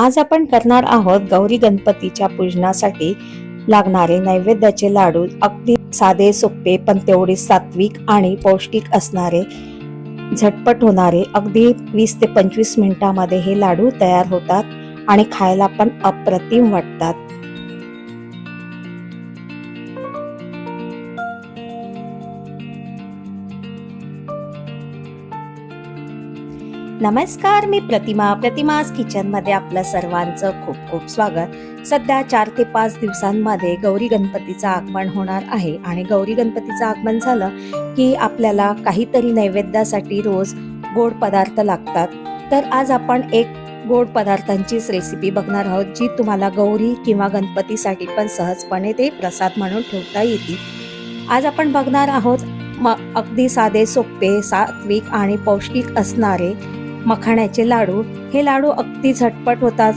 आज आपण करणार आहोत गौरी गणपतीच्या पूजनासाठी लागणारे नैवेद्याचे लाडू. अगदी साधे सोपे पण तेवढे सात्विक आणि पौष्टिक असणारे झटपट होणारे अगदी वीस ते पंचवीस मिनिटामध्ये हे लाडू तयार होतात आणि खायला पण अप्रतिम वाटतात. नमस्कार मी प्रतिमा. प्रतिमास किचनमध्ये आपलं सर्वांचं खूप खूप स्वागत. सध्या चार ते पाच दिवसांमध्ये गौरी गणपतीचं आगमन होणार आहे आणि गौरी गणपतीचं आगमन झालं की आपल्याला काहीतरी नैवेद्यासाठी रोज गोड पदार्थ लागतात. तर आज आपण एक गोड पदार्थांचीच रेसिपी बघणार आहोत जी तुम्हाला गौरी किंवा गणपतीसाठी पण सहजपणे ते प्रसाद म्हणून ठेवता येतील. आज आपण बघणार आहोत म अगदी साधे सोपे सात्विक आणि पौष्टिक असणारे मखाण्याचे लाडू. हे लाडू अगदी झटपट होतात.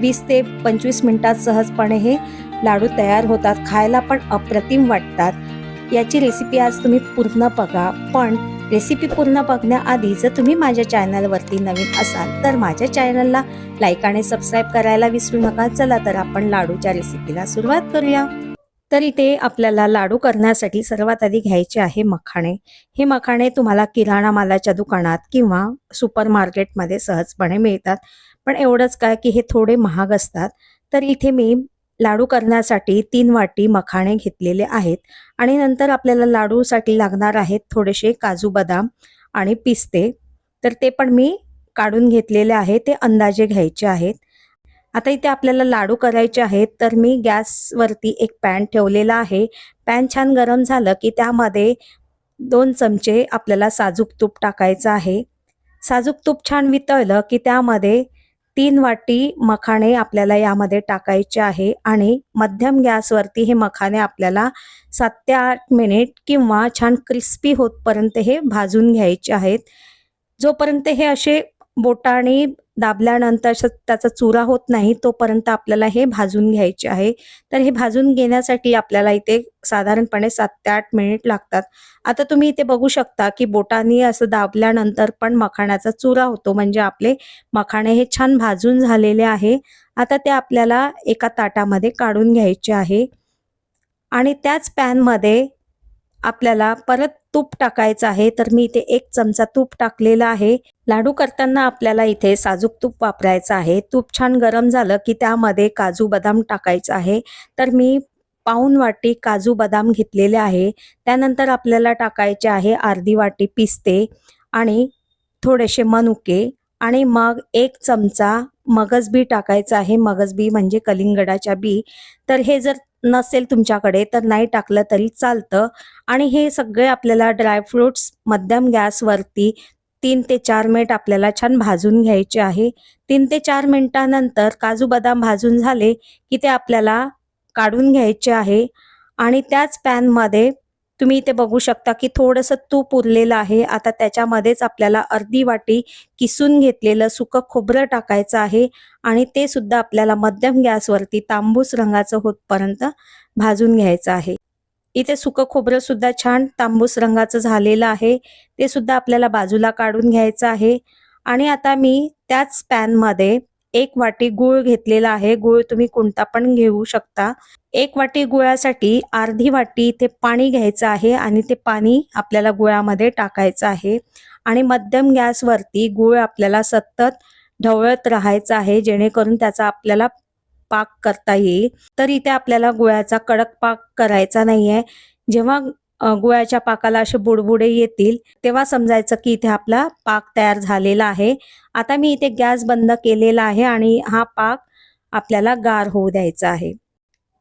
वीस ते पंचवीस मिनिटात सहजपणे हे लाडू तयार होतात. खायला पण अप्रतिम वाटतात. याची रेसिपी आज तुम्ही पूर्ण बघा. पण रेसिपी पूर्ण बघण्याआधी जर तुम्ही माझ्या चॅनलवरती नवीन असाल तर माझ्या चॅनलला लाईक आणि सबस्क्राईब करायला विसरू नका. चला तर आपण लाडूच्या रेसिपीला सुरुवात करूया. तर इथे आपल्याला लाडू करण्यासाठी सर्वात आधी घ्यायचे आहे मखाणे. हे मखाणे तुम्हाला किराणा मालाच्या दुकानात किंवा सुपर मार्केटमध्ये सहजपणे मिळतात. पण एवढंच काय की हे थोडे महाग असतात. तर इथे मी लाडू करण्यासाठी तीन वाटी मखाणे घेतलेले आहेत. आणि नंतर आपल्याला लाडूसाठी लागणार आहेत थोडेसे काजू बदाम आणि पिस्ते. तर ते पण मी काढून घेतलेले आहे. ते अंदाजे घ्यायचे आहेत. आता इथे आपल्याला लाडू करायचे आहेत तर मी गॅसवरती एक पॅन ठेवलेला आहे. पॅन छान गरम झालं की त्यामध्ये दोन चमचे आपल्याला साजूक तूप टाकायचं आहे. साजूक तूप छान वितळलं की त्यामध्ये तीन वाटी मखाणे आपल्याला यामध्ये टाकायचे आहे आणि मध्यम गॅसवरती हे मखाणे आपल्याला सात ते आठ मिनिट किंवा छान क्रिस्पी होतपर्यंत हे भाजून घ्यायचे आहेत. जोपर्यंत हे असे बोटाने दाबल्यानंतर श- त्याचा चुरा होत नाही तोपर्यंत आपल्याला हे भाजून घ्यायचे आहे. तर हे भाजून घेण्यासाठी आपल्याला इथे साधारणपणे सात ते आठ मिनिट लागतात. आता तुम्ही इथे बघू शकता की बोटाने असं दाबल्यानंतर पण मखाण्याचा चुरा होतो म्हणजे आपले मखाणे हे छान भाजून झालेले आहे. आता ते आपल्याला एका ताटामध्ये काढून घ्यायचे आहे. आणि त्याच पॅनमध्ये आपल्याला परत तूप टाकायचं आहे तर मी इथे एक चमचा तूप टाकलेला आहे. लाडू करताना आपल्याला इथे साजूक तूप वापरायचं आहे. तूप छान गरम झालं की त्यामध्ये काजू बदाम टाकायचं आहे. तर मी पाऊन वाटी काजू बदाम घेतलेले आहे. त्यानंतर आपल्याला टाकायचे आहे अर्धी वाटी पिस्ते आणि थोडेसे मनुके. आणि मग एक चमचा मगज बी टाकायचं आहे. मगज बी म्हणजे कलिंगडाच्या बी. तर हे जर नसेल तुमच्याकडे तर नाही टाकलं तरी चालतं. आणि हे सगळे आपल्याला ड्रायफ्रुट्स मध्यम गॅसवरती तीन ते चार मिनिट आपल्याला छान भाजून घ्यायचे आहे. तीन ते चार मिनिटानंतर काजू बदाम भाजून झाले की ते आपल्याला काढून घ्यायचे आहे. आणि त्याच पॅनमध्ये तुम्ही इथे बघू शकता की थोडंसं तूप उरलेलं आहे. आता त्याच्यामध्येच आपल्याला अर्धी वाटी किसून घेतलेलं सुकं खोबरं टाकायचं आहे आणि ते सुद्धा आपल्याला मध्यम गॅसवरती तांबूस रंगाचं होतपर्यंत भाजून घ्यायचं आहे. इथे सुकं खोबरं सुद्धा छान तांबूस रंगाचं झालेलं आहे. ते सुद्धा आपल्याला बाजूला काढून घ्यायचं आहे. आणि आता मी त्याच पॅनमध्ये एक वाटी गूळ घेतलेला आहे. गूळ तुम्ही कोणता पण घेऊ शकता. एक वाटी गुळासाठी अर्धी वाटी इथे पाणी घ्यायचं आहे आणि ते पाणी आपल्याला गुळामध्ये टाकायचं आहे. आणि मध्यम गॅसवरती गूळ आपल्याला सतत ढवळत राहायचं आहे जेणेकरून त्याचा आपल्याला पाक करता येईल. तर इथे आपल्याला गुळाचा कडक पाक करायचा नाहीये. जेव्हा गुळाच्या पाकाला असे बुडबुडे येतील तेव्हा समजायचं की इथे आपला पाक तयार झालेला आहे. आता मी इथे गॅस बंद केलेला आहे आणि हा पाक आपल्याला गार होऊ द्यायचा आहे.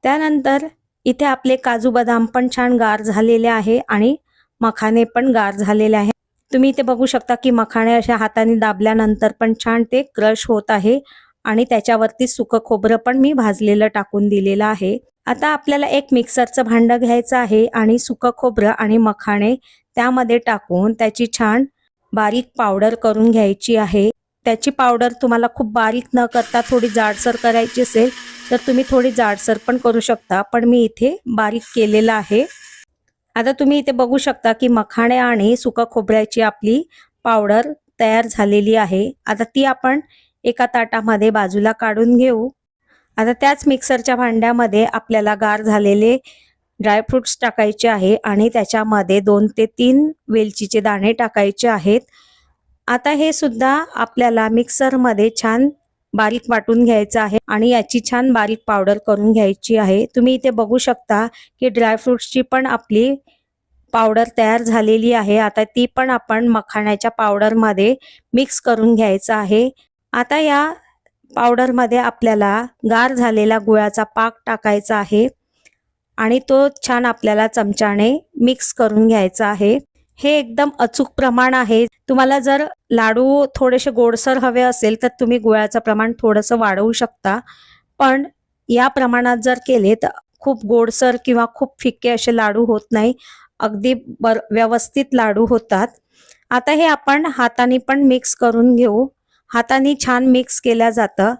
त्यानंतर इथे आपले काजू बदाम पण छान गार झालेले आहे आणि मखाने पण गार झालेले आहे. तुम्ही इथे बघू शकता की मखाणे अशा हाताने दाबल्यानंतर पण छान ते क्रश होत आहे आणि त्याच्यावरती सुकं खोबरं पण मी भाजलेलं टाकून दिलेलं आहे. आता आपल्याला एक मिक्सरचं भांडं घ्यायचं आहे आणि सुकं खोबरं आणि मखाणे त्यामध्ये टाकून त्याची छान बारीक पावडर करून घ्यायची आहे. त्याची पावडर तुम्हाला खूप बारीक न करता थोडी जाडसर करायची असेल तर तुम्ही थोडी जाडसर पण करू शकता पण मी इथे बारीक केलेलं आहे. आता तुम्ही इथे बघू शकता की मखाणे आणि सुका खोबऱ्याची आपली पावडर तयार झालेली आहे. आता ती आपण एका ताटामध्ये बाजूला काढून घेऊ. आता त्याच मिक्सरच्या भांड्यामध्ये आपल्याला गार झालेले ड्रायफ्रुट्स टाकायचे आहे आणि त्याच्यामध्ये दोन ते तीन वेलचीचे दाणे टाकायचे आहेत. आता हे सुद्धा आपल्याला मिक्सरमध्ये छान बारीक वाटून घ्यायचं आहे आणि याची छान बारीक पावडर करून घ्यायची आहे. तुम्ही इथे बघू शकता की ड्रायफ्रुट्सची पण आपली पावडर तयार झालेली आहे. आता ती पण आपण मखाण्याच्या पावडरमध्ये मिक्स करून घ्यायचं आहे. आता या पावडरमध्ये आपल्याला गार झालेला गुळाचा पाक टाकायचा आहे. आणि तो छान आपल्याला चमच्याने मिक्स करून घ्यायचा आहे. हे एकदम अचूक प्रमाण आहे. तुम्हाला जर लाडू थोडेसे गोडसर हवे असेल तर तुम्ही गुळाचं प्रमाण थोडंसं वाढवू शकता. पण या प्रमाणात जर केले तर खूप गोडसर किंवा खूप फिक्के असे लाडू होत नाही. अगदी बर व्यवस्थित लाडू होतात. आता हे आपण हाताने पण मिक्स करून घेऊ. हाताने छान मिक्स केलं जातं.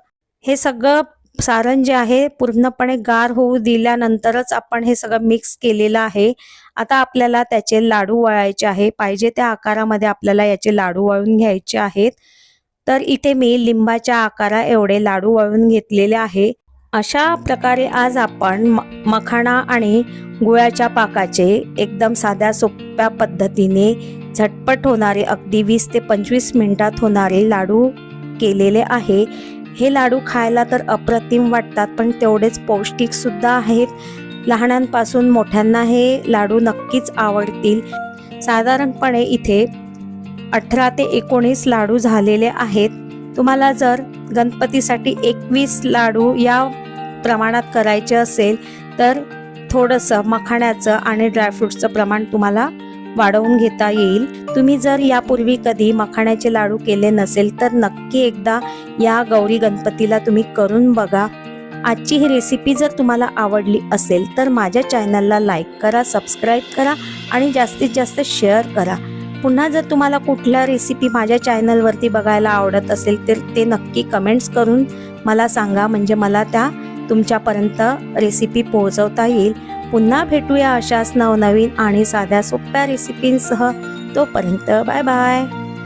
हे सगळं सारण जे आहे पूर्णपणे गार होऊ दिल्यानंतरच आपण हे सगळं मिक्स केलेलं आहे. आता आपल्याला त्याचे लाडू वळायचे आहे. पाहिजे त्या आकारामध्ये आपल्याला याचे लाडू वळून घ्यायचे आहेत. तर इथे मी लिंबाच्या आकारा एवढे लाडू वळून घेतलेले आहे. अशा प्रकारे आज आपण म- मखाणा आणि गुळाच्या पाकाचे एकदम साध्या सोप्या पद्धतीने झटपट होणारे अगदी वीस ते पंचवीस मिनिटात होणारे लाडू केलेले आहे. हे लाडू खायला तर अप्रतिम वाटतात पण तेवढेच पौष्टिकसुद्धा आहेत. लहानांपासून मोठ्यांना हे लाडू नक्कीच आवडतील. साधारणपणे इथे अठरा ते एकोणीस लाडू झालेले आहेत. तुम्हाला जर गणपतीसाठी एकवीस लाडू या प्रमाणात करायचे असेल तर थोडंसं मखाण्याचं आणि ड्रायफ्रूटचं प्रमाण तुम्हाला वाढवून घेता येईल. तुम्ही जर यापूर्वी कधी मखाण्याचे लाडू केले नसेल तर नक्की एकदा या गौरी गणपतीला तुम्ही करून बघा. आजची ही रेसिपी जर तुम्हाला आवडली असेल तर माझ्या चॅनलला लाईक करा सबस्क्राईब करा आणि जास्तीत जास्त शेअर करा. पुन्हा जर तुम्हाला कुठल्या रेसिपी माझ्या चॅनलवरती बघायला आवडत असेल तर ते नक्की कमेंट्स करून मला सांगा. म्हणजे मला त्या तुमच्यापर्यंत रेसिपी पोहोचवता येईल. पुन्हा भेटूया अशाच नवनवीन आणि साध्या सोप्या रेसिपींसह तोपर्यंत बाय बाय